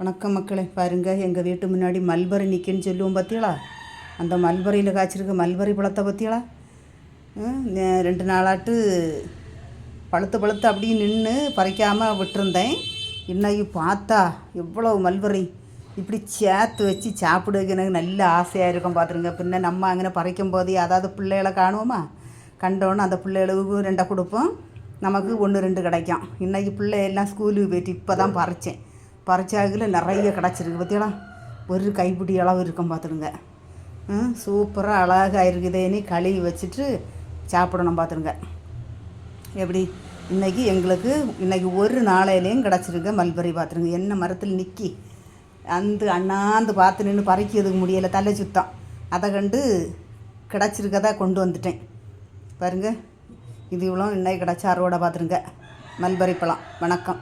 வணக்கம் மக்களே பாருங்க. எங்கள் வீட்டு முன்னாடி மல்பரி நிற்குன்னு சொல்லுவோம் பார்த்தீங்களா அந்த மல்பரியில் காய்ச்சிருக்க மல்பரி பழத்தை பார்த்தீங்களா ரெண்டு நாளாட்டு பழுத்து பழுத்து அப்படியே நின்று பறிக்காமல் விட்டுருந்தேன். இன்னைக்கு பார்த்தா எவ்வளோ மல்பரி இப்படி சேர்த்து வச்சு சாப்பிடுவதுக்கு எனக்கு நல்ல ஆசையாக இருக்கும் பார்த்துருங்க பின்ன நம்ம அங்கே பறிக்கும் போது அதாவது பிள்ளைகளை காணுவோமா? கண்டோன்னு அந்த பிள்ளைகளுக்கு ரெண்டை கொடுப்போம். நமக்கு ஒன்று ரெண்டு கிடைக்கும். இன்றைக்கி பிள்ளை எல்லாம் ஸ்கூலுக்கு போயிட்டு இப்போ தான் பறித்தேன் பறிச்சாக்கில் நிறைய கிடச்சிருக்கு. பார்த்தீங்களா ஒரு கைப்பிடி அளவு இருக்கும் பார்த்துடுங்க சூப்பராக அழகாக இருக்குதேன்னு கழுவி வச்சுட்டு சாப்பிடணும் பார்த்துருங்க எப்படி? இன்றைக்கி எங்களுக்கு இன்றைக்கி ஒரு நாளையிலையும் கிடச்சிருங்க மல்பரி பார்த்துருங்க என்ன மரத்தில் நிற்கி அந்த அண்ணாந்து பார்த்து நின்று பறிக்கிறதுக்கு முடியலை. தலை சுத்தம். அதை கண்டு கிடச்சிருக்கதா கொண்டு வந்துட்டேன். பாருங்க. இது இவ்வளோ இன்னைக்கு கிடச்ச அறுவடை பார்த்துருங்க மல்பரி பழம். வணக்கம்.